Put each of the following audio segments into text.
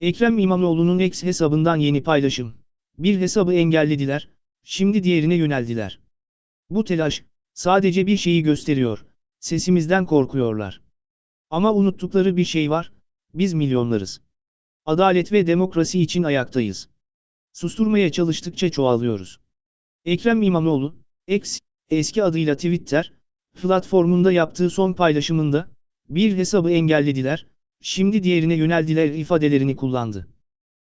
Ekrem İmamoğlu'nun X hesabından yeni paylaşım. Bir hesabı engellediler, şimdi diğerine yöneldiler. Bu telaş, sadece bir şeyi gösteriyor, sesimizden korkuyorlar. Ama unuttukları bir şey var, biz milyonlarız. Adalet ve demokrasi için ayaktayız. Susturmaya çalıştıkça çoğalıyoruz. Ekrem İmamoğlu, X, eski adıyla Twitter, platformunda yaptığı son paylaşımında, bir hesabı engellediler, şimdi diğerine yöneldiler ifadelerini kullandı.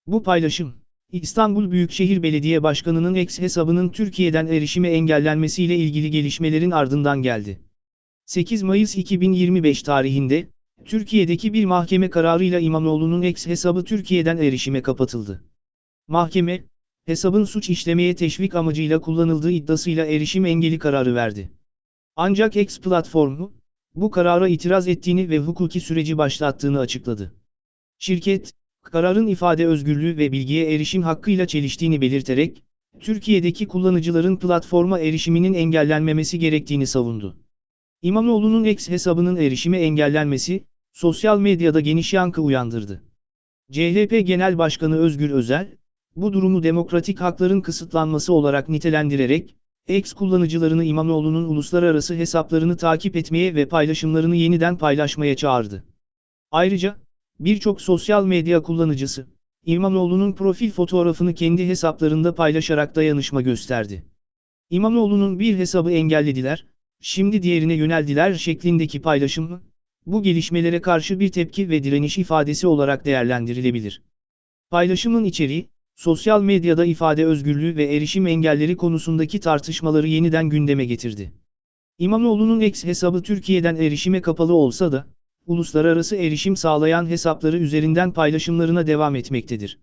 Bu paylaşım, İstanbul Büyükşehir Belediye Başkanı'nın X hesabının Türkiye'den erişime engellenmesiyle ilgili gelişmelerin ardından geldi. 8 Mayıs 2025 tarihinde, Türkiye'deki bir mahkeme kararıyla İmamoğlu'nun X hesabı Türkiye'den erişime kapatıldı. Mahkeme, hesabın suç işlemeye teşvik amacıyla kullanıldığı iddiasıyla erişim engeli kararı verdi. Ancak X platformu, bu karara itiraz ettiğini ve hukuki süreci başlattığını açıkladı. Şirket, kararın ifade özgürlüğü ve bilgiye erişim hakkıyla çeliştiğini belirterek, Türkiye'deki kullanıcıların platforma erişiminin engellenmemesi gerektiğini savundu. İmamoğlu'nun X hesabının erişime engellenmesi, sosyal medyada geniş yankı uyandırdı. CHP Genel Başkanı Özgür Özel, bu durumu demokratik hakların kısıtlanması olarak nitelendirerek, X kullanıcılarını İmamoğlu'nun uluslararası hesaplarını takip etmeye ve paylaşımlarını yeniden paylaşmaya çağırdı. Ayrıca, birçok sosyal medya kullanıcısı, İmamoğlu'nun profil fotoğrafını kendi hesaplarında paylaşarak dayanışma gösterdi. İmamoğlu'nun bir hesabı engellediler, şimdi diğerine yöneldiler şeklindeki paylaşımı, bu gelişmelere karşı bir tepki ve direniş ifadesi olarak değerlendirilebilir. Paylaşımın içeriği, sosyal medyada ifade özgürlüğü ve erişim engelleri konusundaki tartışmaları yeniden gündeme getirdi. İmamoğlu'nun X hesabı Türkiye'den erişime kapalı olsa da, uluslararası erişim sağlayan hesapları üzerinden paylaşımlarına devam etmektedir.